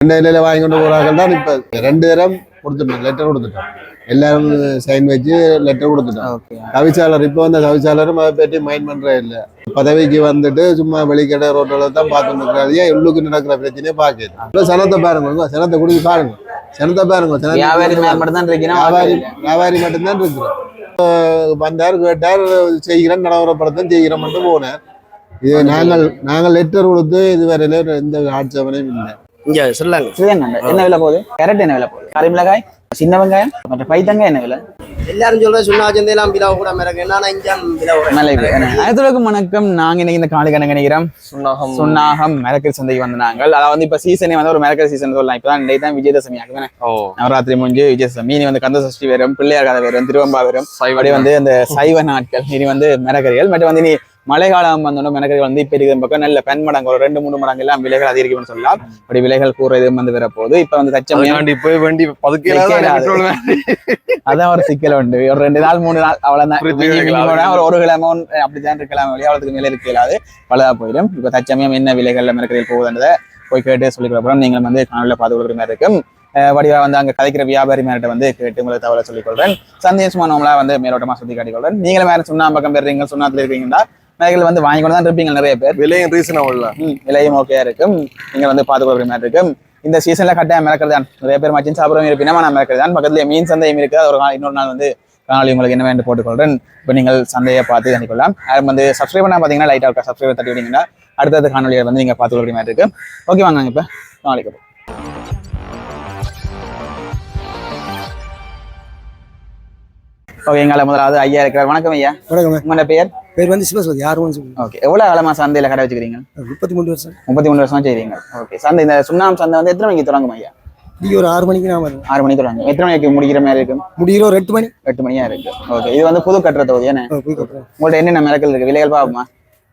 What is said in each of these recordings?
இலையில வாங்கி கொண்டு போறாங்க தான் இப்ப ரெண்டு தரம் கொடுத்துட்டோம் லெட்டர் கொடுத்துட்டோம் எல்லாரும் சைன் வச்சு லெட்டர் கொடுத்துட்டோம் தவிச்சாளர் இப்போ வந்த தவிச்சாளரும் அதை பற்றி மைண்ட் பண்றே இல்லை பதவிக்கு வந்துட்டு சும்மா வெளிக்கடை ரோட்டில் தான் பார்த்துட்டு இருக்கிறாரு ஏன் உள்ளுக்கு நடக்கிற பிரச்சனையே பார்க்குது சனத்தை பாருங்க சனத்தை குடிச்சு பாருங்க சனத்தை பாருங்க வியாபாரி வியாபாரி மட்டும்தான் இருக்கிறோம் வந்தார் கேட்டார் செய்கிறேன் நிலவரப்படத்தான் செய்கிறோம் மட்டும் போனார் இது நாங்கள் நாங்கள் லெட்டர் கொடுத்து இதுவரையில எந்த ஆட்சேபனையும் இல்லை இங்க சொல்லுங்க. சிவகங்கை என்ன விலை போகுது? கேரட் என்ன விலை போகுது? கறி மிளகாய் சின்ன வெங்காயம் மற்ற பைத்தங்காய் என்ன விலை? எல்லாரும் சொல்ற சுண்ணா சந்தையெல்லாம் கூட மிளகு என்னன்னா அனைத்துலகம் வணக்கம். நாங்க இன்னைக்கு இந்த காலை கணக்கு நினைக்கிறோம். சுண்ணாகம். சுண்ணாகம் மிளகரி சந்தைக்கு வந்து நாங்கள் அதாவது வந்து இப்ப சீசனே வந்து ஒரு மிளகரி சீசன் சொல்லலாம். இப்பதான் இன்னைக்கு தான் விஜயதசமி ஆகுது நவராத்திரி முடிஞ்சு விஜயதசமி. இனி வந்து கந்த சஷ்டி வரும் பிள்ளையார் கதை வரும் திருவம்பா வரும். அப்படியே வந்து அந்த சைவ நாட்கள் இனி வந்து மிளகரிகள் மற்றும் வந்து இனி மழைக்காலம் வந்தோம் மிளகரிகள் வந்து இப்ப இருக்கிற பக்கம் நல்ல பெண் மடங்கு ஒரு ரெண்டு மூணு மடங்கு எல்லாம் விலைகள் அதிகரிக்கும்னு சொல்லலாம். அப்படி விலைகள் கூறது வந்து வர போகுது இப்ப வந்து அதுக்காண்டி போய் வண்டி அதான் ஒரு சிக்கல் உண்டு. ஒரு ரெண்டு நாள் மூணு நாள் அவ்வளவுதான். ஒரு ஒரு கிழமை ஒன்று அப்படிதான் இருக்கலாம் வழியா அவ்வளவுக்கு மேல இருக்க இயலாது. பலதா போயிடும். இப்ப தச்சமயம் என்ன விலைகள்ல மிரக்கறில் போகுதுன்றதை போய் கேட்டு சொல்லிக்கிற அப்புறம் நீங்களும் வந்து காணொலியில் பார்த்து கொடுக்குற மாதிரி இருக்கும். அஹ் வடிவா வந்து அங்க கதைக்கிற வியாபாரி மேலிட்ட வந்து கேட்டு உங்களுக்கு தகவலை சொல்லிக் கொள்றேன் சந்தேஷமா நம்மளா வந்து மேலோட்டமா சுத்தி காட்டிக் கொள்றேன் நீங்களும் வேற சுண்ணா பக்கம் பெறீங்க சுண்ணாத்துல இருக்கீங்கன்னா மேகல் வந்து வாங்கி கொண்டு தான் இருப்பீங்க நிறைய பேர். விலையும் ரீசனபிள் ம், விலையும் ஓகே இருக்கும். நீங்க வந்து பார்த்து கொள்கிற மாதிரி இருக்கும். இந்த சீசன்ல கட்டாயம் மிளக்கிறது தான். நிறைய பேர் மச்சின் சாப்பிடுறவங்க இருப்பீங்கன்னா நான் மிளக்கிறது தான். பக்கத்துல மீன் சந்தையும் இருக்கு. அது ஒரு நாள் இன்னொரு நாள் வந்து காணொலி உங்களுக்கு என்ன வேண்டு போட்டுக்கொள்றேன். இப்போ நீங்கள் சந்தையை பார்த்து பண்ணிக்கொள்ளலாம் யாரும் வந்து சப்ஸ்கிரைப் பண்ணா பார்த்தீங்கன்னா லைட்டாக இருக்கா? சப்ஸ்கிரைப் தட்டி விட்டீங்கன்னா அடுத்தடுத்த காணொலியை வந்து நீங்க பார்த்து கொள்கிற மாதிரி இருக்கு ஓகே வாங்க இப்போ நாளைக்கு ஓகே எங்களை முதலாவது ஐயா இருக்கிறார். வணக்கம் ஐயா. வணக்கம் உங்களோட பெயர்? பேர் வந்து சிவசோதி சொல்லுங்க ஓகே எவ்வளவு காலமா சந்தையில கடை வச்சுக்கிறீங்க? முப்பத்தி மூணு வருஷம். முப்பத்தி மூணு வருஷமா செய்றீங்க. ஓகே சந்தை இந்த சுண்ணாம் சந்தை வந்து எத்தனை மணிக்கு தொடங்கும் ஐயா? இன்னைக்கு ஒரு ஆறு மணிக்கு நான் வருவேன். ஆறு மணிக்கு தொடங்கும். எத்தனை மணிக்கு முடிக்கிற மாதிரி இருக்கும் முடிகிற ஒரு எட்டு மணி. எட்டு மணியா இருக்கு. ஓகே இது வந்து புது கட்டுற தொகுதி என்ன உங்கள்ட்ட என்னென்ன மிளகல் இருக்கு? விலைகள் பாப்போமா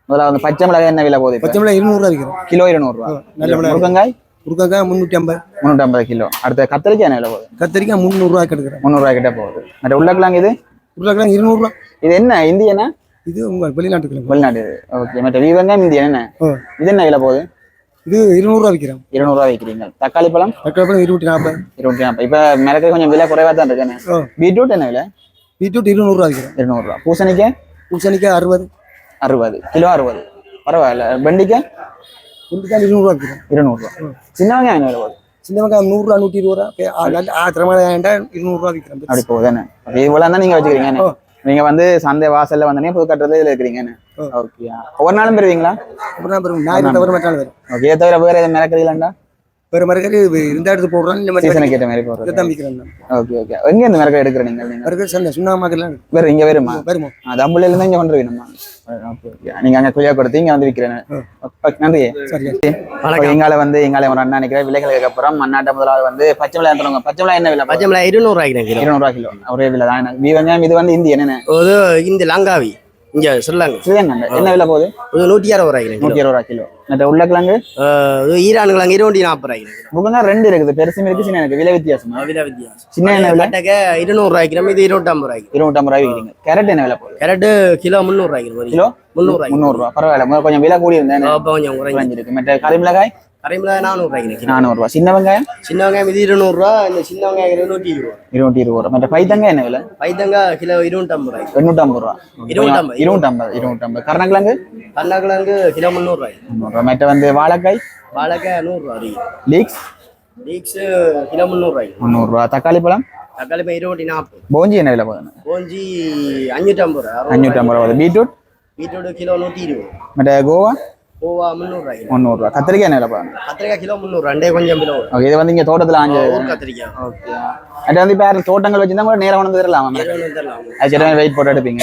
முதல்ல வந்து பச்சை மிளகாய் என்ன விலை போகுது? பச்சை மிளகா இருநூறுவா விற்கிறேன் கிலோ இருநூறு ரூபா நல்ல மிளகாய். முருங்கங்காய் முருங்கைக்காய் முந்நூற்றி ஐம்பது முந்நூற்றி ஐம்பது கிலோ. அடுத்த கத்திரிக்காய் என்ன விலை போகுது? கத்திரிக்காய் முந்நூறுரூவா கெடுக்கிறேன் முந்நூறுரூவா கிட்ட போகுது. மற்ற உருளைக்கிழங்கு இது? உருளைக்கிழங்கு இருநூறுவா. இது என்ன? இந்தியனா? இது உங்கள் வெளிநாட்டுக்கிழங்கு வெளிநாடு. ஓகே மற்ற வீவங்காய் இந்தியன் என்ன? ஓ இது என்ன விலை போகுது? இது இருநூறுவா விற்கிறேன் இருநூறுவா விற்கிறீங்க தக்காளி பழம்? தக்காளி இருநூற்றி நாற்பது. இருநூற்றி நாற்பது. இப்போ மிளகு கொஞ்சம் விலை குறைவாக தான் இருக்கு என்ன? ஓ பீட்ரூட் என்ன விலை? பீட்ரூட் இருநூறுவா விற்கிறேன் இருநூறுவா. பூசணிக்காய் பூசணிக்காய் அறுபது. அறுபது. கிலோ அறுபது. பரவாயில்ல. வெண்டிக்காய் வெண்டைக்காய் இருநூறுவா விற்கிறேன் இருநூறுவா. சின்ன வெங்காயம் என்ன விலை போகுது? சின்ன வெங்காயம் நூறுரூவா நூற்றி இருபது ரூபா. ஆத்திரமான இருநூறுவா விற்கிறேன் அப்படி போகுது என்ன? அப்படி இவ்வளவு தான் நீங்க வச்சுக்கிறீங்க என்ன? நீங்க வந்து சந்தை வாசல்ல வந்தனே புது கட்டுறது இதுல இருக்கிறீங்க என்ன? ஓ. ஓகே ஒவ்வொரு நாளும் பெறுவீங்களா? அப்புறம் தான் பெரும் ஞாயிறு தவிர மற்றாலும் வரும் ஓகே தவிர வேற எதுவும் மிளக்கிறீங்களாண்டா வேறு மரக்கறி இந்த இடத்து போடுறோம் இந்த மாதிரி சீசனுக்கு ஏற்ற மாதிரி விற்கிறேன் நான். ஓகே ஓகே எங்க இந்த மிளகா எடுக்கிற நீங்க? மரக்கறி சந்தை சுண்ணாமாக்கெல்லாம் வேற இங்க வருமா? வருமோ? தம்புல இருந்து இங்க ஓகே ஓகே நீங்க அங்க குழியா கொடுத்து இங்க வந்து விற்கிறேன் நன்றி. எங்கால வந்து எங்கால ஒரு அண்ணா நினைக்கிற விலைகளுக்கு அப்புறம் அண்ணாட்ட முதலாவது வந்து பச்சை மிளகாய் தருவாங்க பச்சை மிளகாய் என்ன விலை? பச்சை மிளகா இருநூறு கிலோ. இருநூறுவா கிலோ. ஒரே விலை தான். எனக்கு. வெங்காயம் இது வந்து இந்திய என்ன? இது இந்த லங்காவி. இங்க சொல்லுங்க. சிவகங்கை என்ன விலை போகுது? இது நூற்றி அறுபது ரூபாய் நூற்றி இருபது ரூபா கிலோ மற்ற உருளைக்கிழங்கு ஈரான் கிழங்கு இருநூற்றி நாற்பது ரூபாய் முகங்க ரெண்டு இருக்குது. பெருசும் இருக்கு சின்ன விலை வித்தியாசமா? விலை வித்தியாசம். சின்ன என்ன விலை? இருநூறு ரூபாய் கிலோ இது இருநூற்றம்பது ரூபாய் இருநூற்றம்பது ரூபாய் விற்கிறீங்க கேரட் என்ன விலை போகுது? கேரட்டு கிலோ முந்நூறு ரூபாய் கிலோ முந்நூறு ரூபாய் முந்நூறு ரூபா பரவாயில்ல. கொஞ்சம் விலை கூடி இருந்தேன் கொஞ்சம் குறைஞ்சி குறைஞ்சிருக்கு. மற்ற கறிமிளகாய் கரைமிளகா நானூறு ரூபாய் கிலோ நானூறு ரூபா. சின்ன வெங்காயம்? சின்ன வெங்காயம் இது இருநூறுவா இந்த சின்ன வெங்காயம் இருநூற்றி இருபது ரூபா. இருநூற்றி இருபது ரூபா. மற்ற பைத்தங்காய் என்ன விலை? பைத்தங்காய் கிலோ இருநூற்றம்பது ரூபாய் எண்ணூற்றம்பது ரூபா. இருநூற்றம்பது. இருநூற்றம்பது இருநூற்றம்பது கருணக்கிழங்கு? கருணக்கிழங்கு கிலோ முந்நூறு ரூபாய் முந்நூறு ரூபா. மற்ற வந்து வாழைக்காய்? வாழைக்காய் நூறுரூவா லீக்ஸ் லீக்ஸு கிலோ முந்நூறு ரூபாய் முந்நூறு ரூபா. தக்காளி பழம்? தக்காளி பழம் இருநூற்றி நாற்பது. போஞ்சி என்ன விலை போகுது? கோஞ்சி அஞ்சூற்றம்பது ரூபா. அஞ்சூற்றம்பது ரூபா பீட்ரூட்? பீட்ரூட் கிலோ நூற்றி இருபது. மற்ற கோவா? கோவா முந்நூறுரூவாய் முந்நூறு ரூபா கத்திரிக்காய் என்ன கத்திரிக்காய் கிலோ முந்நூறு ரெண்டே கொஞ்சம் கிலோ. வரும். ஓகே இது வந்து இங்க தோட்டத்துல ஆஞ்சது ஊர் கத்திரிக்காய். ஓகே. வந்து இப்போ தோட்டங்கள் வச்சிருந்தா கூட நேரம் கொண்டு தரலாம்? அது வெயிட் போட்டு எடுப்பீங்க.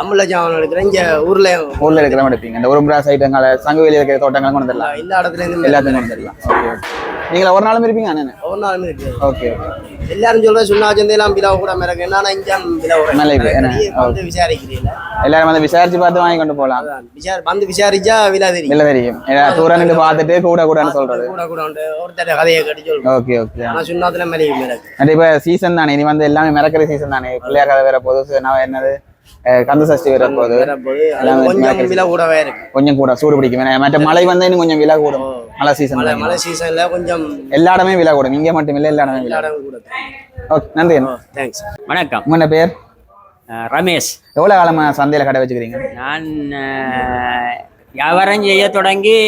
நம்மள ஜாமன் எடுக்கிறேன் இங்கே ஊரில் ஊர்ல இருக்கிறவங்க எடுப்பீங்க. இந்த உரும்புரா சைட்டுங்களை சங்குவேலி இருக்கிற தோட்டங்கள் கொண்டு தரலாம். எல்லா இடத்துல இருந்து எல்லாத்தையும் கொண்டு தரலாம். ஓகே நீங்களா ஒரு நாளும் இருப்பீங்க அண்ணன் ஒவ்வொரு நாளுமே இருக்கு ஓகே. எல்லாரும் சொல்ற சுண்ணா சந்தையெல்லாம் பிலாவ கூட மிளகு என்னன்னா இஞ்சான் பிலாவ என்ன? வந்து விசாரிக்கிறீங்களா? எல்லாரும் வந்து விசாரிச்சு பார்த்து வாங்கி கொண்டு போகலாம் அதான், விசாரி வந்து விசாரிச்சா விலா தெரியும். இல்ல தெரியும். தூரம் நின்று பார்த்துட்டு கூட கூடன்னு சொல்றது. கூட கூட ஒருத்தர் கதையை கட்டி சொல்லுவோம் ஓகே ஓகே. ஆனா சுண்ணாத்துல மிளகு அண்ட் இப்போ சீசன் தானே. இனி வந்து எல்லாமே மிளக்கறி சீசன் தானே. பிள்ளையார் கதை வேற போது என்னது? கந்த சஷ்டி வர போகுது கூடவே இருக்கு. கொஞ்சம் கூட சூடு பிடிக்கும். மற்ற மழை வந்தா இன்னும் கொஞ்சம் விலை கூடும். மழை சீசன் மழை சீசன்ல கொஞ்சம் எல்லா இடமே விலை கூடும். இங்கே மட்டும் இல்லை எல்லா இடமே விலை இடம் கூட ஓகே நன்றி. தேங்க்ஸ் வணக்கம். உங்களோட பேர்? ரமேஷ். எவ்வளோ காலமா சந்தையில கடை வச்சுக்கிறீங்க? நான் வியாபாரம் செய்ய தொடங்கி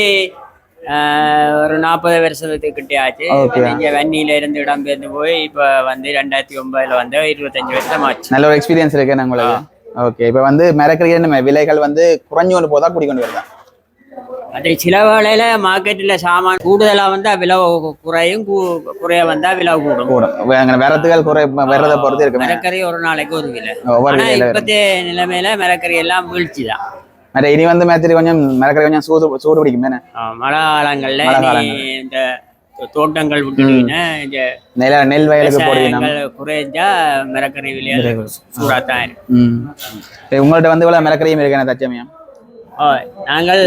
ஒரு நாற்பது வருஷத்துக்கிட்டே ஆச்சு. Okay. இங்கே வன்னியில இருந்து இடம்பெயர்ந்து போய் இப்போ வந்து ரெண்டாயிரத்தி ஒன்பதுல வந்து இருபத்தஞ்சு வருஷம் ஆச்சு நல்ல ஒரு எக்ஸ்பீரியன்ஸ் இருக்கு உங்களுக்கு. ஓகே இப்போ வந்து மிரக்கறிய நம்ம விலைகள் வந்து குறைஞ்சு கொண்டு போதா கூடி கொண்டு வருதா? அது சில வேளையில மார்க்கெட்டில் சாமான் கூடுதலாக வந்தா விலை குறையும் குறைய வந்தா விலை கூடும். கூடும். அங்கே விரத்துகள் குறை விரத பொறுத்து இருக்கு மிளகறி ஒரு நாளைக்கு ஒரு விலை. ஒவ்வொரு ஆனா விலையில இப்பத்திய நிலைமையில மிளகறி எல்லாம் வீழ்ச்சி தான். இனி வந்து மேத்திரி கொஞ்சம் மிரக்கறி கொஞ்சம் சூடு சூடு பிடிக்கும் தானே? மழை காலங்கள்ல. இந்த தோட்டங்கள் விட்டுட்டீங்கன்னா இந்த நெல் நெல் வயலுக்கு போடுவீங்க குறைஞ்சா மிளகறி விலைகள் சூடாத்தான் இருக்கு ம். இப்போ உங்கள்ட்ட வந்து இவ்வளோ மிரக்கறியும் இருக்கு தச்சமயம் நாங்கள்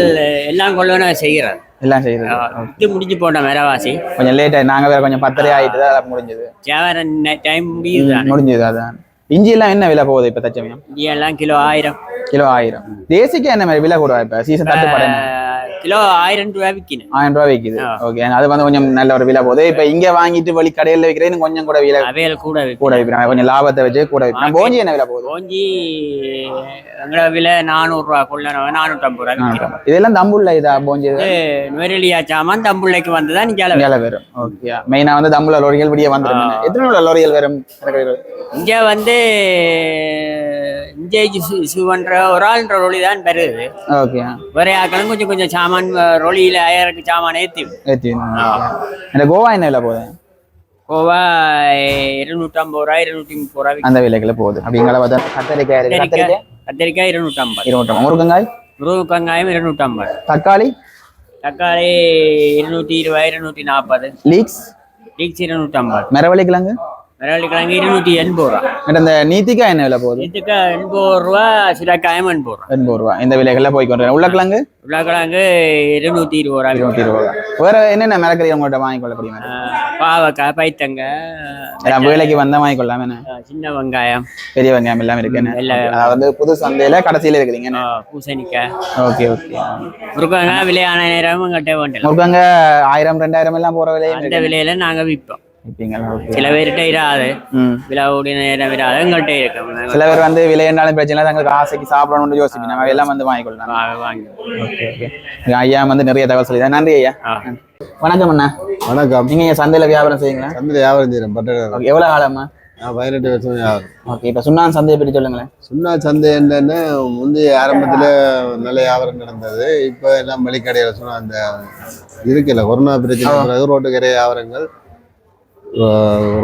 எல்லாம் கொள்ளணும் செய்கிறோம். எல்லாம் செய்யுது இது முடிஞ்சு போன விலைவாசி கொஞ்சம் லேட் ஆகி நாங்கள் வேற கொஞ்சம் பத்தரை ஆகிட்டு தான் முடிஞ்சது. வியாபாரம் டைம் முடியுது தானே. முடிஞ்சது அதான். இஞ்சி எல்லாம் என்ன விலை போகுது இப்போ தச்சமயம் இங்கே எல்லாம் கிலோ ஆயிரம். கிலோ ஆயிரம். தேசிக்கு என்ன மாதிரி விலை கூட இப்போ? சீசன் தட்டுப்பாடு கிலோ ஆயிரம் ரூபாய் விற்கணும் ஆயிரம் ரூபாய் விற்கிது. ஓகே அது வந்து கொஞ்சம் நல்ல ஒரு விலை போகுது. இப்போ இங்கே வாங்கிட்டு வழி கடையில் விற்கிறேன்னு கொஞ்சம் கூட விலை அவையல் கூட கூட விற்கிறாங்க கொஞ்சம் லாபத்தை வச்சு கூட விற்கிறாங்க போஞ்சி என்ன விலை போகுது? கோஞ்சி எங்களோட விலை நானூறுரூவா கொள்ள நானூற்றம்பது ரூபா இதெல்லாம் தம்புள்ள இதா போஞ்சி? நுவரெலியா சாமான் தம்புள்ளைக்கு வந்து தான் இங்கே விலை வரும். ஓகே மெயினாக வந்து தம்புள்ள லோரிகள் விடிய வந்துடும். எத்தனை லோரிகள் வரும்? இங்கே வந்து இங்கே சிவன்ற ஒரு ஆள்ன்ற ரொலி தான் பெறுது. ஓகே. வேற ஆக்களும் கொஞ்சம் கொஞ்சம் சாமான் ரொலியில் ஆயிரக்கு சாமான் ஏற்றி ஏற்றி இந்த கோவா என்ன விலை போகுது? கோவா இருநூற்றம்பது ரூபா இருநூற்றி முப்பது ரூபா. அந்த விலைக்குள்ள போகுது. அப்படிங்கிற பார்த்தா கத்தரிக்காய் கத்திரிக்காய் கத்தரிக்காய்? இருநூற்றம்பது இருபத்தொம்பது முருங்கங்காய் முருங்கக்காயம் இருநூற்றம்பது தக்காளி? தக்காளி இருநூற்றி இருபது இருநூற்றி நாற்பது. லீக்ஸ்? லீக்ஸ் இருநூற்றம்பது மிரவள்ளி கிழங்கு மிளகாய் கிழங்கு இருநூற்றி எண்பது ரூபா இந்த நீத்திக்காய் என்ன விலை போகுது இதுக்கு எண்பது ரூபா சிலக்காயம் எண்பது ரூபா எண்பது ரூபா இந்த விலைகள்ல போய் கொண்டு உருளைக்கிழங்கு உருளைக்கிழங்கு இருநூற்றி இருபது ரூபா இருபத்தி இருபது ரூபா வேற என்னென்ன மிரக்கறி உங்கள்கிட்ட வாங்கிக்கொள்ளக்கூடிய பாவக்காய் பைத்தங்க வேலைக்கு வந்தா ஆஹ் சின்ன வெங்காயம் பெரிய வெங்காயம் எல்லாம் இருக்கு. அதாவது புது சந்தையில கடைசியில இருக்குதுங்க பூசணிக்காய் ஓகே ஓகே முருங்கங்காய் விலையான நேரம் கட்ட வேண்டிய முருகங்க ஆயிரம் ரெண்டாயிரம் எல்லாம் போற விலையும் அந்த விலையில நாங்க விற்போம். சில பேர்கிட்ட இராது. ஓடிய நேரம் இராது. எங்கள்கிட்ட இருக்கு சில பேர் வந்து விலை என்றாலும் பிரச்சனை இல்லை. தங்களுக்கு ஆசைக்கு சாப்பிடணும்னு யோசிப்பீங்க. நம்ம எல்லாம் வந்து வாங்கிக்கொள்ளலாம். வா- வாங்கி. Okay okay. ஐயா வந்து நிறைய தகவல் சொல்லி நன்றி ஐயா. வணக்கம் அண்ணா. வணக்கம். நீங்க சந்தையில வியாபாரம் செய்யுங்களா சந்தை வியாபாரம் செய்கிறேன் பட்டணம் ஓகே எவ்வளவு காலமா நான் பதினெட்டு வருஷம் வியாபாரம். ஓகே இப்ப சுண்ணான் சந்தையை பற்றி சொல்லுங்களேன். சுண்ணா சந்தை என்னன்னா முந்தைய ஆரம்பத்தில் நல்ல வியாபாரம் நடந்தது. இப்போ எல்லாம் வெளிக்கடையில் சொன்ன அந்த இருக்குல்ல கொரோனா பிரச்சனை ரோட்டு கரை வியாபாரங்கள்.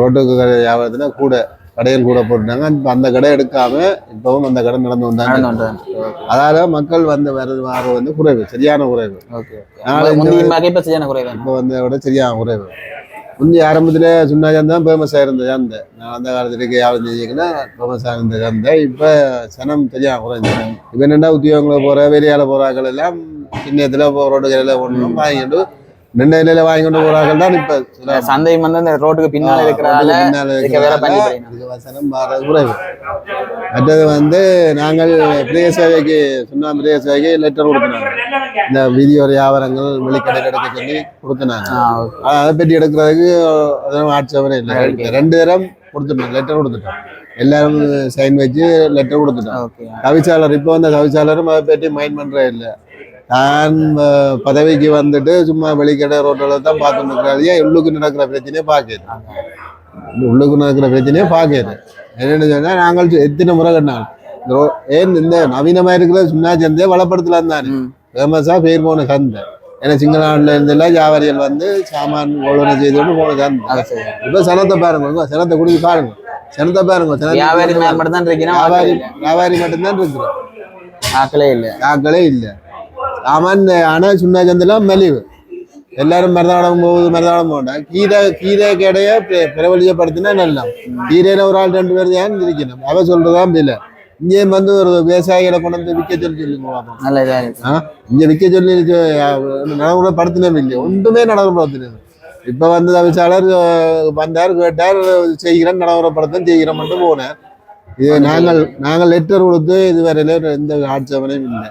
ரோட்டுக்கு கடை வியாபாரத்துல கூட கடைகள் கூட போட்டுட்டாங்க. அந்த கடை எடுக்காம இப்பவும் அந்த கடை நடந்து வந்தாங்க. அதால மக்கள் வந்து வர்றது வாரம் வந்து குறைவு சரியான குறைவு. இப்ப வந்து விட சரியான குறைவு. முந்தைய ஆரம்பத்தில் சுண்ணா சந்தை தான் ஃபேமஸாக இருந்த சந்தை நான் அந்த காலத்துக்கு யாரும் செஞ்சீங்கன்னா ஃபேமஸாக இருந்த சந்தை இப்போ சனம் சரியாக குறைஞ்சு. இப்போ என்னென்னா உத்தியோகங்களை போகிற வெளியால் போகிறாக்கள் எல்லாம் சின்னத்தில் ரோடு கரையில் ஒன்றும் வாங்கிட்டு நின்ன நிலையில வாங்கிட்டு போகிறாக்கள் தான் இப்போ சந்தை வந்து அந்த ரோட்டுக்கு பின்னால மாறது குறைவு. மற்றது வந்து நாங்கள் பிரிய சேவைக்கு சுண்ணா பிரிய சேவைக்கு லெட்டர் கொடுத்துனாங்க. இந்த வீடியோ வியாபாரங்கள் வெளிக்கடையில் எடுக்க சொல்லி கொடுத்துனாங்க. அதை பற்றி எடுக்கிறதுக்கு ஆட்சேபனை இல்லை. ரெண்டு தரம் கொடுத்துட்டோம் லெட்டர் கொடுத்துட்டோம் எல்லாரும் சைன் வச்சு லெட்டர் கொடுத்துட்டோம் ஓகே. கவிச்சாளர் இப்போ வந்த கவிச்சாளரும் அதை பற்றி மைண்ட் பண்ணுறே இல்லை. தான் அஹ், பதவிக்கு வந்துட்டு சும்மா வெளிக்கடை ரோட்டில் தான் பார்த்துட்டு இருக்கிறாரு ஏன் உள்ளுக்கு நடக்கிற பிரச்சனையை பார்க்குது உள்ளுக்கு நடக்கிற பிரச்சனையை பார்க்குது என்னென்னு சொன்னால் நாங்கள் எத்தனை முறை இந்த ரோ- ஏன் இந்த நவீனமாக இருக்கிற சுண்ணா சந்தையை வளப்படுத்தலாம் தானே ம். ஃபேமஸாக பேர் போன சந்தை. ஏன்னா சிங்கள நாட்டில் இருந்தெல்லாம் வியாபாரிகள் வந்து சாமான் ஒழுங்கு செய்துட்டு போன சந்தை. இப்போ சனத்தை பாருங்க சனத்தை குடிச்சு பாருங்க. சனத்தை பாருங்க வியாபாரி மட்டும் தான் இருக்கீங்கன்னா வியாபாரி வியாபாரி மட்டும்தான் இருக்கிறோம். ஆக்களே இல்ல. ஆக்களே இல்லை. சாமான் ஆனால் சுண்ணா சந்தைலாம் மலிவு. எல்லாரும் மருதாடம் போகுது மருதாடம் போகண்டா. கீரை கீரை கடையை பிர- பிரபலியப்படுத்தினா நல்லா கீரையில ஒரு ஆள் ரெண்டு பேர் தான் இருக்கணும். அவ சொல்றதான் இல்லை இங்கே வந்து ஒரு விவசாயிகளை கொண்டு வந்து விற்க சொல்லி சொல்லுங்க இங்க விற்க சொல்லி நடைமுறைப்படுத்தினோம் இல்லை. ஒன்றுமே நடைமுறைப்படுத்தினது இப்ப வந்து தவிசாளர் வந்தார் கேட்டார் செய்கிறேன் நடைமுறைப்படுத்த செய்கிறேன் மட்டும் போனேன். இது நாங்கள் நாங்கள் லெட்டர் கொடுத்து இதுவரையில எந்த ஆட்சேபனையும் இல்லை.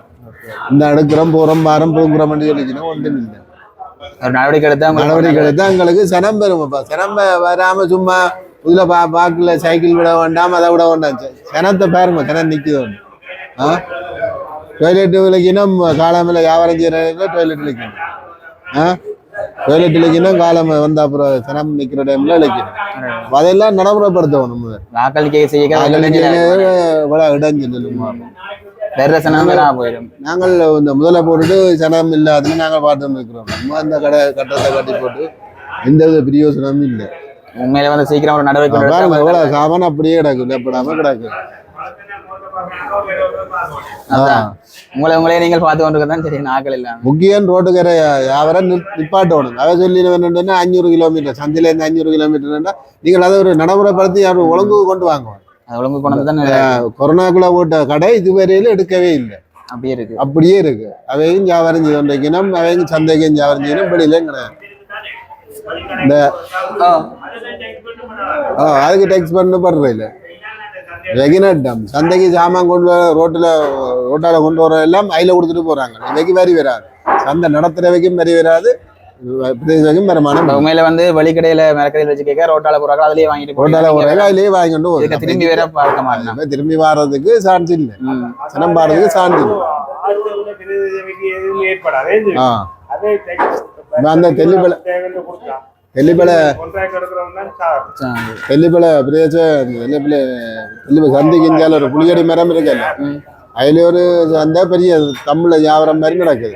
இந்த அடுக்கிறோம் போறோம் வாரம் புழுங்குறோம் சொல்லிக்கணும் ஒன்றும் இல்லை. நடவடிக்கை எடுத்தா நடவடிக்கை எடுத்தா எங்களுக்கு சனம் பெறுமப்பா சனம் வ- வராம சும்மா இதுல பா பாக்குல சைக்கிள் விட வேண்டாம் அதை விட வேண்டாம். சனத்தை பாருங்க சனம் நிக்குது. ஒன்று ஆ டொய்லெட் விலைக்கினும் காலமில் வியாபாரம் செய்யற டொய்லெட் விலைக்கணும் ஆ? டொய்லெட் விலைக்கணும் காலம் வந்த அப்புறம் சனம் நிக்கிற டைம்ல அப்ப அதெல்லாம் நடைமுறைப்படுத்தணும். வாக்களிக்கை செய்ய இடைஞ்சல் வேற சனம் போயிடும். நாங்கள் இந்த முதல்ல போட்டுட்டு சனம் இல்லாதுன்னு நாங்கள் பார்த்து இருக்கிறோம். நம்ம அந்த கடை கட்டத்தை கட்டி போட்டு எந்த வித பிரயோசனமும் இல்லை. உண்மையில வந்து சீக்கிரம் ஒரு நடவடிக்கை எவ்வளவு சாமான் அப்படியே கிடக்கு எப்படாம கிடக்கு. உங்களை உங்களே நீங்கள் பார்த்து கொண்டு சரி நாக்கள் இல்லாம. முக்கியம் ரோட்டுக்கரை நிப்- நிப்பாட்டணும். அதை சொல்லி என்னன்னா அஞ்சூறு கிலோமீட்டர் சந்தையில இருந்து அஞ்சூறு கிலோமீட்டர்னா நீங்கள் அதை ஒரு நடைமுறைப்படுத்தி யாரும் ஒழுங்கு கொண்டு வாங்க. அது ஒழுங்கு கொண்டு தான் கொரோனாக்குள்ள போட்ட கடை இதுவரையில எடுக்கவே இல்லை. அப்படியே இருக்கு. அப்படியே இருக்கு. அவையும் வியாபாரம் கொண்டிருக்கணும் அவையும் சந்தைக்கும் வியாபாரம் செய்யணும் வெளியிலும் கிடையாது. இந்த ஆ. அதுக்கு டெக்ஸ் பண்ண படுறது இல்லை ரெகினட்டம் சந்தைக்கு சாமான் கொண்டு வர ரோட்டில் ரோட்டால கொண்டு வர எல்லாம் ஐல கொடுத்துட்டு போறாங்க. இன்னைக்கு வரி வராது. சந்தை நடத்துறவைக்கும் வரி வராது. வருமானம் உண்மையில வந்து வெளிக்கடையில மரக்கடையில் வச்சு கேட்க ரோட்டால போறாங்க அதுலயே வாங்கிட்டு ரோட்டால போறாங்க அதுலயே வாங்கிட்டு. திரும்பி வேற பார்க்க மாட்டேன் இப்ப திரும்பி வாரதுக்கு சான்ஸ் இல்லை. சனம் பாடுறதுக்கு சான்ஸ் இல்லை. அந்த தான் சார். தெல்லிப்பள பிரதேச தெல்லிப்பள தெல்லிப்பள சந்தைக்கு இந்தியாவில் ஒரு புளியடி மரம் இருக்குல்ல அதுல ஒரு சந்தை பெரிய தமிழ்ல வியாபாரம் மாதிரி நடக்குது.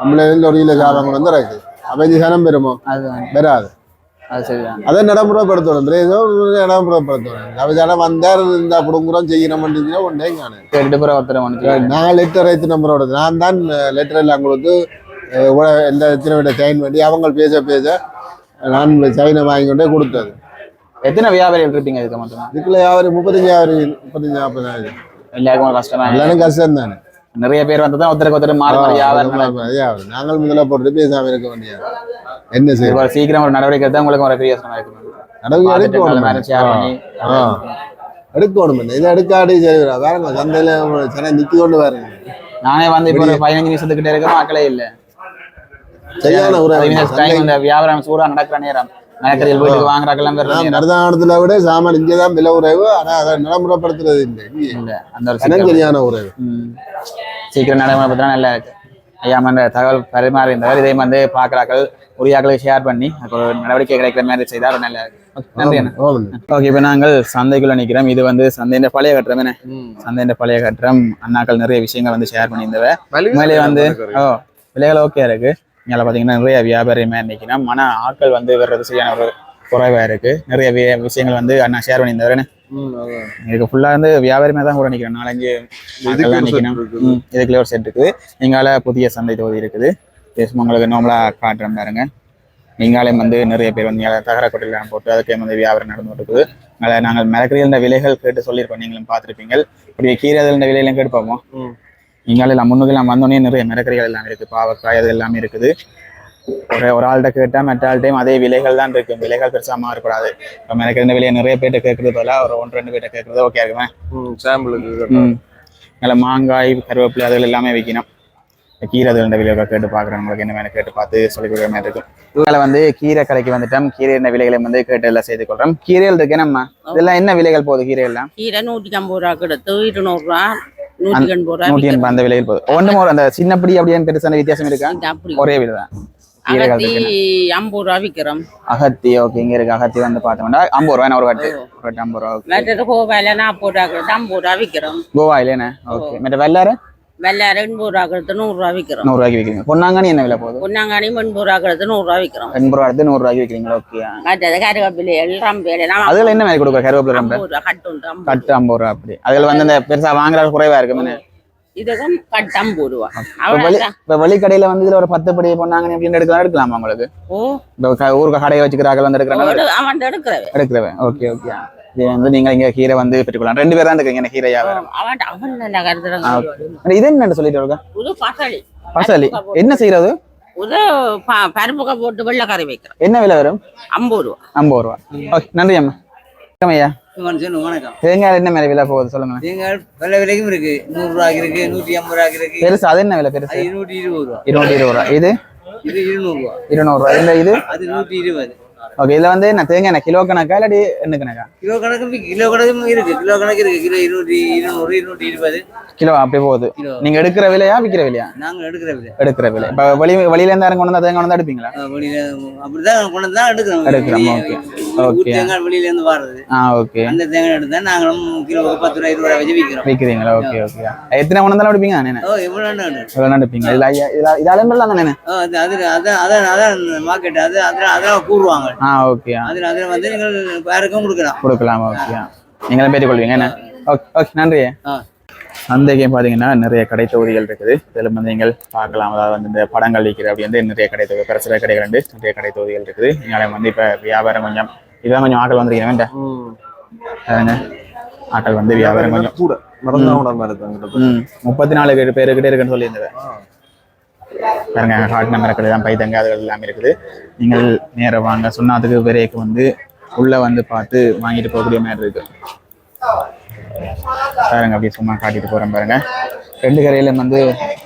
தமிழ்ல இருந்து ஒரு கிலோ வியாபாரம் வந்து நடக்குது. அப்ப இது சனம் பெறுமோ அது வராது அது நடைமுறைப்படுத்தணும். பிரதேசம் நடைமுறைப்படுத்தணும். அவ ஜனம் வந்தார் இந்த புடுங்குறோம் செய்யணும் ஒன்றே காணும் நான் லெட்டர் ரைத்து நம்பரோட. நான் தான் லெட்டர் எல்லாம் கொடுத்து எந்த எத்தனை விட சைன் பண்ணி அவங்க பேச பேச நான் சைனை வாங்கி கொண்டே கொடுத்தது. எத்தனை வியாபாரிகள் இருப்பீங்க இதுக்கு மொத்தமா இதுக்குள்ள யாரு முப்பத்தஞ்சு யாரு முப்பத்தஞ்சு நாற்பதாயிரம். எல்லாருக்கும் கஷ்டமா. எல்லாரும் கஷ்டம் தானே நிறைய பேர் வந்து தான் ஒருத்தருக்கு ஒருத்தர் மாறி மாறி வியாபாரம். நாங்கள் முதல்ல போட்டு பேசாம இருக்க வேண்டியது. என்ன ஒரு சீக்கிரம் ஒரு நடவடிக்கை எடுத்தா உங்களுக்கு ஒரு கிரியோசனம் இருக்கும். எடுக்கணும் இதை எடுக்காடி சரி வேறங்க சந்தையில சன நிக்கி கொண்டு வேறங்க நானே வந்து இப்போ ஒரு பதினஞ்சு நிமிஷத்துக்கிட்ட இருக்க மக்களே இல்ல. சரியான ஒரு வியாபாரம் சூடா நடக்கிற நேரம். மரக்கறிகள் வீட்டுக்கு வாங்குறாக்கெல்லாம் மருதானத்துல விட சாமான் இங்கதான் விலை உறைவு. ஆனா அதை நடைமுறைப்படுத்துறது இல்லை. இங்கே. இல்ல அந்த ஒரு சரியான உறைவு. சீக்கிரம் நடைமுறை பத்தினா நல்லா இருக்கு. ஐயா அந்த தகவல் பரிமாறியிருந்தவர் இதை வந்து பார்க்குறாக்கள் உரியாக்களுக்கு ஷேர் பண்ணி ஒரு நடவடிக்கை கிடைக்கிற மாதிரி செய்தால் நல்லா இருக்கு. நன்றி. ஓகே இப்போ நாங்கள் சந்தைக்குள்ள நிற்கிறோம் இது வந்து சந்தையின் பழைய கட்டுறம் என்ன? சந்தையின் பழைய கட்டுறம் அண்ணாக்கள் நிறைய விஷயங்கள் வந்து ஷேர் பண்ணியிருந்தவ உண்மையிலேயே வந்து ஓ விலைகள் ஓகே இருக்கு. இங்கே பார்த்தீங்கன்னா நிறைய வியாபாரி மாதிரி நிற்கிறோம் ஆனால் ஆட்கள் வந்து வர்றது சரியான ஒரு குறைவாக இருக்கு. நிறைய விஷயங்கள் வந்து அண்ணா ஷேர் பண்ணியிருந்தவர் என்ன இதுக்கு ஃபுல்லாக வந்து வியாபாரி மாதிரி தான் கூட நிற்கிறேன் நாலஞ்சு நிற்கணும் இதுக்குள்ளே ஒரு செட் இருக்குது. எங்கால புதிய சந்தை தொகுதி இருக்குது. பேசும் உங்களுக்கு நார்மலாக காட்டுறேன் பாருங்க. எங்காலையும் வந்து நிறைய பேர் வந்து தகர கொட்டையெல்லாம் போட்டு அதுக்கே வந்து வியாபாரம் நடந்து இருக்குது அதனால நாங்கள் மிளகறிகளின் விலைகள் கேட்டு சொல்லியிருப்போம். நீங்களும் பார்த்துருப்பீங்க இப்படி கீரைகளின் விலையெல்லாம் கேட்டு பார்ப்போம். இங்கால எல்லாம் முன்னுக்கு எல்லாம் வந்தோடனே நிறைய மிளகறிகள் எல்லாம் இருக்குது. பாவக்காய் அது எல்லாமே இருக்குது. ஒரு ஒரு ஆள்கிட்ட கேட்டால் மற்ற ஆள்கிட்டையும் அதே விலைகள் தான் இருக்கு. விலைகள் பெருசாக மாறக்கூடாது. இப்போ மிளகறின விலையை நிறைய பேர்ட்ட கேட்கறது பதிலாக ஒரு ஒன்று ரெண்டு பேர்ட்ட கேட்கறது ஓகே இருக்குமே சாம்பிளுக்கு அதில் மாங்காய் கருவேப்பிலை அதுகள் எல்லாமே வைக்கணும். கீரை அது ரெண்டு விலைகளை கேட்டு பார்க்குறவங்களுக்கு என்ன வேணும் கேட்டு பார்த்து சொல்லி கொடுக்குற மாதிரி இருக்கும் இதில் வந்து கீரை கடைக்கு வந்துட்டோம். கீரை என்ன விலைகளை வந்து கேட்டு எல்லாம் செய்து கொள்றோம். கீரைகள் இருக்கு நம்ம இதெல்லாம் என்ன விலைகள் போகுது கீரை எல்லாம் கீரை நூற்றி ஐம்பது ரூபா கொடுத்து இருநூறுவா நூற்றி எண்பது ரூபா அந்த விலைகள் போகுது. ஒன்றும் ஒரு அந்த சின்னப்படி அப்படியே பெருசான வித்தியாசம் இருக்கா? ஒரே விலை தான். ஐம்பது ரூபா விற்கிறோம். அகத்தி ஓகே இங்க இருக்கு. அகத்தி வந்து பார்த்தோம்னா ஐம்பது ரூபாய் ஒரு கட்டு ஒரு ஐம்பது ரூபா கோவாயில நாற்பது ரூபா ஐம்பது ரூபா விற்கிறோம். கோவா இல்லைண்ணே ஓகே மற்ற வெள்ளார வெள்ளார எண்பது ரூபா கொடுத்து நூறுரூவா விற்கிறோம் நூறுரூவாய்க்கு விற்கிறீங்க பொன்னாங்கண்ணி என்ன விலை போகுது? பொன்னாங்கானி எண்பது ரூபா கொடுத்து நூறுரூவா விற்கிறோம் எண்பது ரூபா எடுத்து நூறுரூவாய்க்கு விற்கிறீங்களா ஓகே. மற்றது கருவேப்பிலை எல்லாம் பேர் எல்லாம் அதில் என்ன மாதிரி கொடுக்குற? கருவேப்பிலை ரொம்ப? ஐம்பது ரூபா கட்டு உண்டு கட்டு ஐம்பது ரூபா அப்படி. அதில் வந்து இந்த பெருசா வாங்குற குறைவா இருக்குமே இதுக்கும் கட்டு ஐம்பது ரூபா. இப்போ வெளிக்கடையில வந்து இதுல ஒரு பத்து படி பொன்னாங்கண்ணி அப்படின்னு எடுக்கலாம் எடுக்கலாமா உங்களுக்கு? ஓ. ஊருக்கு கடையை வச்சுக்கிறாங்க வந்து அவன் எடுக்கிறவன். Okay okay. வந்து நீங்க இங்க கீரை வந்து பெற்றுக்கலாம் ரெண்டு பேர் தான் இருக்கீங்க அட, இது என்ன சொல்லிட்டு இருக்கா? புது பசலி. பசாலி. என்ன செய்யறது? பருப்புக்க போட்டு வெள்ளை கறி வைக்கிறோம். என்ன விலை வரும்? ஐம்பது ரூபா. ஐம்பது ரூபா. ஓகே நன்றி அம்மா. வணக்கம் ஐயா. வணக்கம் தேங்காய் என்ன மாதிரி விலை போகுது சொல்லுங்க. தேங்காய் பல விலைக்கும் இருக்கு. நூறு ரூபாய்க்கு இருக்கு நூற்றி ஐம்பது ரூபாய்க்கு இருக்கு. பெருசு அது என்ன விலை பெருசு? இருநூற்றி இருபது ரூபா. இருநூற்றி இருபது ரூபா. இது? இது இருநூறு ரூபா. இருநூறு ரூபா. இது? அது நூற்றி இருபது. ஓகே இதுல வந்து என்ன தேங்காய் என்ன கிலோ கணக்கா இல்லாட்டி எண்ணு கணக்கா? கிலோ கணக்கு. கிலோ கணக்கும் இருக்கு. கிலோ கணக்கு இருக்கு. கிலோ இருநூற்றி இருநூறு இருநூற்றி இருபது. கிலோ அப்படி போகுது. நீங்க எடுக்கிற விலையா விக்கிற விலையா? நாங்கள் எடுக்கிற விலை. எடுக்கிற விலை. இப்ப வெளி வெளியில இருந்து யாரும் கொண்டு வந்தா தேங்காய் கொண்டு வந்து எடுப்பீங்களா? வெளியில அப்படிதான் கொண்டு வந்து தான் எடுக்கிறோம். எடுக்கிறோம், okay. ஊர். தேங்காய் வெளியில இருந்து வர்றது ஓகே. அந்த தேங்காய் எடுத்தா நாங்களும் கிலோ பத்து ரூபாய் இருபது ரூபாய் வச்சு விற்கிறோம் விற்கிறீங்களா ஓகே ஓகே. எத்தனை கொண்டு வந்தாலும் எடுப்பீங்க தானே ஓ எவ்வளோ எவ்வளோ எடுப்பீங்க? இதுல ஓ அது அது அதான் அதான் அதான் மார்க்கெட் அது அதில் அதெல்லாம் கூறுவாங்க. ஆ ஓகே. அதில் அதில் வந்து நீங்கள் யாருக்கும் கொடுக்கலாம். கொடுக்கலாம் ஓகே. நீங்களும் பேட்டி கொள்வீங்க என்ன ஓகே ஓகே நன்றி. ஆ. சந்தைக்கு பார்த்தீங்கன்னா நிறைய கடை தொகுதிகள் இருக்குது. இதில் வந்து நீங்கள் பார்க்கலாம். அதாவது வந்து இந்த படங்கள் விற்கிற அப்படி வந்து நிறைய கடை தொகுதி பெருசிற கடைகள் வந்து நிறைய கடை தொகுதிகள் இருக்குது. இங்கே வந்து இப்போ வியாபாரம் கொஞ்சம் இதான் கொஞ்சம் ஆட்கள் வந்துருக்கீங்க பாருங்க ஆட்கள் வந்து வியாபாரம் கொஞ்சம். கூட முப்பத்தி நாலு பேர் பேருக்கிட்டே இருக்குன்னு சொல்லியிருந்தது பாருங்க ஹாட் நம்பர் தான் பைத்தங்க அதுகள் எல்லாமே இருக்குது. நீங்கள் நேரா வாங்க சொன்னாதுக்கு விரைக்கு வந்து உள்ள வந்து பார்த்து வாங்கிட்டு போகக்கூடிய மாதிரி இருக்கு. பாருங்க அப்படியே சும்மா காட்டிட்டு போறேன் பாருங்க. ரெண்டு கரையிலும் வந்து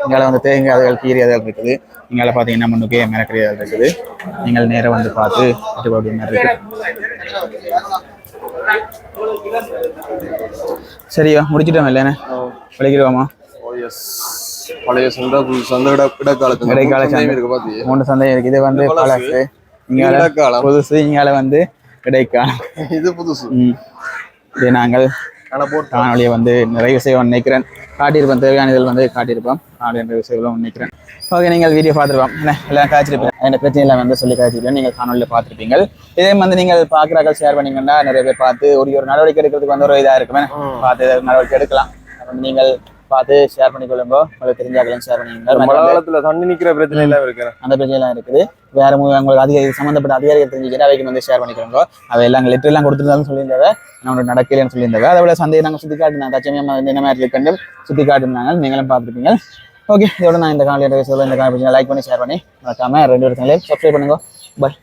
இங்கால வந்து தேங்காய் அதுகள் கீரை அதுகள் இருக்குது. இங்கால பார்த்தீங்கன்னா முன்னுக்கே மிரக்கறி அதுகள் இருக்குது. நீங்கள் நேரா வந்து பார்த்து போகக்கூடிய மாதிரி இருக்கு. சரியோ? முடிச்சிட்டோம் இல்லைண்ணே விளைக்கிடுவோமா? பழைய சந்தை புது சந்தை இட இடக்காலத்து இடைக்கால சந்தை. இருக்கு பாத்தி மூணு சந்தை இருக்கு. இது வந்து பழசு. இங்கால. புதுசு இங்கால வந்து இடைக்காலம். இது புதுசு. இது நாங்கள் காணொலியை வந்து நிறைவு செய்வோம் நினைக்கிறேன். காட்டியிருப்போம் தேவையான இதில் வந்து காட்டியிருப்போம். காணொலி நிறைவு செய்வோம் நினைக்கிறேன். ஓகே நீங்கள் வீடியோ பார்த்துருப்போம். என்ன எல்லாம் காய்ச்சிருப்பேன் அந்த பிரச்சனையில வந்து சொல்லி காய்ச்சிருப்பேன் நீங்கள் காணொலியில் பார்த்துருப்பீங்க இதே வந்து நீங்கள் பார்க்குறாக்கள் ஷேர் பண்ணீங்கன்னா நிறைய பேர் பார்த்து ஒரு ஒரு நடவடிக்கை எடுக்கிறதுக்கு வந்து ஒரு இதாக இருக்குமே. பார்த்து நடவடிக்கை எடுக்கலாம். நீங்கள் பார்த்து ஷேர் பண்ணிக்கொள்ளுங்க. உங்களுக்கு தெரிஞ்சாக்களும் ஷேர் பண்ணிக்கோங்க. மலையாளத்துல தண்ணி நிக்கிற பிரச்சனை எல்லாம் இருக்கு. அந்த பிரச்சனைலாம் இருக்குது. வேற உங்களுக்கு அதிகாரி சம்மந்தப்பட்ட அதிகாரிகள் தெரிஞ்சுக்கிட்டு அவைக்கு வந்து ஷேர் பண்ணிக்கிறோங்க. அவை எல்லாம் லெட்டர் எல்லாம் கொடுத்துருந்தாலும் சொல்லியிருந்தாங்க நம்ம நடக்கலைன்னு சொல்லியிருந்தாங்க அதை விட சந்தையை நாங்கள் சுற்றி காட்டினாங்க தச்சமையாக வந்து என்ன மாதிரி இருக்குன்னு சுற்றி காட்டினாங்க நீங்களும் பார்த்துருப்பீங்க. ஓகே இதோட நான் இந்த காலையில் இந்த காலை லைக் பண்ணி ஷேர் பண்ணி. மறக்காம ரெண்டு சேனலையும் சப்ஸ்கிரைப் பண்ணுங்க. பாய்